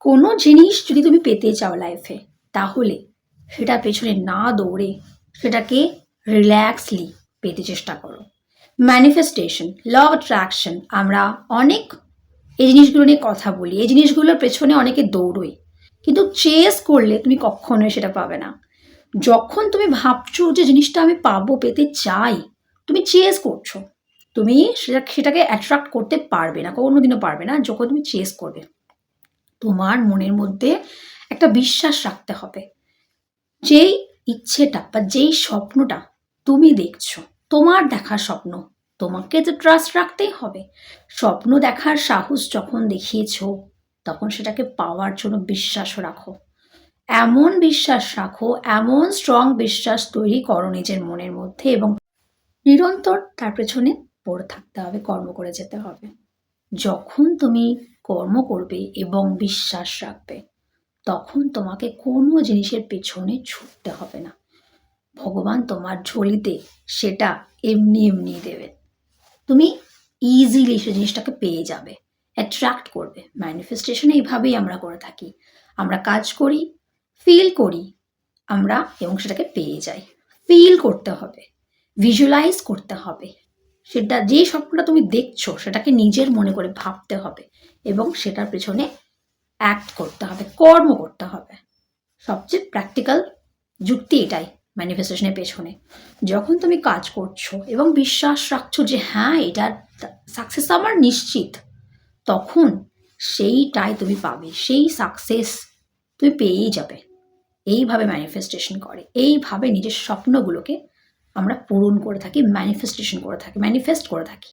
কোনো জিনিস যদি তুমি পেতে চাও লাইফে তাহলে সেটা পেছনে না দৌড়ে সেটাকে রিল্যাক্সলি পেতে চেষ্টা করো। ম্যানিফেস্টেশন ল অ্যাট্রাকশন আমরা অনেক এই জিনিসগুলো নিয়ে কথা বলি। এই জিনিসগুলোর পেছনে অনেকে দৌড়োই কিন্তু চেস করলে তুমি কখনোই সেটা পাবে না। যখন তুমি ভাবছ যে জিনিসটা আমি পাবো, পেতে চাই, তুমি চেস করছ। তুমি সেটা, সেটাকে অ্যাট্রাক্ট করতে পারবে না, কোনোদিনও পারবে না, যখন তুমি চেস করবে। তোমার মনের মধ্যে একটা বিশ্বাস রাখতে হবে। যেই ইচ্ছেটা বা যেই স্বপ্নটা তুমি দেখছ, তোমার দেখার স্বপ্ন, তোমাকে তো ট্রাস্ট রাখতেই হবে। স্বপ্ন দেখার সাহস যখন দেখিয়েছো, তখন সেটাকে পাওয়ার জন্য বিশ্বাসও রাখো। এমন বিশ্বাস রাখো, এমন স্ট্রং বিশ্বাস তৈরি করো নিজের মনের মধ্যে এবং নিরন্তর তার পেছনে পড়ে থাকতে হবে, কর্ম করে যেতে হবে। যখন তুমি কর্ম করবে এবং বিশ্বাস রাখবে। তখন তোমাকে কোনো জিনিসের পেছনে ছুটতে হবে না। ভগবান তোমার ঝুলিতে সেটা এমনি এমনি দেবে। তুমি ইজিলি সে জিনিসটাকে পেয়ে যাবে অ্যাট্রাক্ট করবে। ম্যানিফেস্টেশন এইভাবেই আমরা করে থাকি। আমরা কাজ করি ফিল করি, আমরা এবং সেটাকে পেয়ে যাই। ফিল করতে হবে ভিজুয়ালাইজ করতে হবে সেটা যে স্বপ্নটা তুমি দেখছ, সেটাকে নিজের মনে করে ভাবতে হবে এবং সেটার পেছনে অ্যাক্ট করতে হবে, কর্ম করতে হবে। সবচেয়ে প্র্যাকটিক্যাল যুক্তি এটাই ম্যানিফেস্টেশনের পেছনে। যখন তুমি কাজ করছ এবং বিশ্বাস রাখছো যে হ্যাঁ এটা সাকসেস আমার নিশ্চিত, তখন সেইটাই তুমি পাবে, সেই সাকসেস তুমি পেয়েই যাবে। এইভাবে ম্যানিফেস্টেশন করে, এইভাবে নিজের স্বপ্নগুলোকে আমরা পূরণ করে থাকি ম্যানিফেস্টেশন করে থাকি ম্যানিফেস্ট করে থাকি।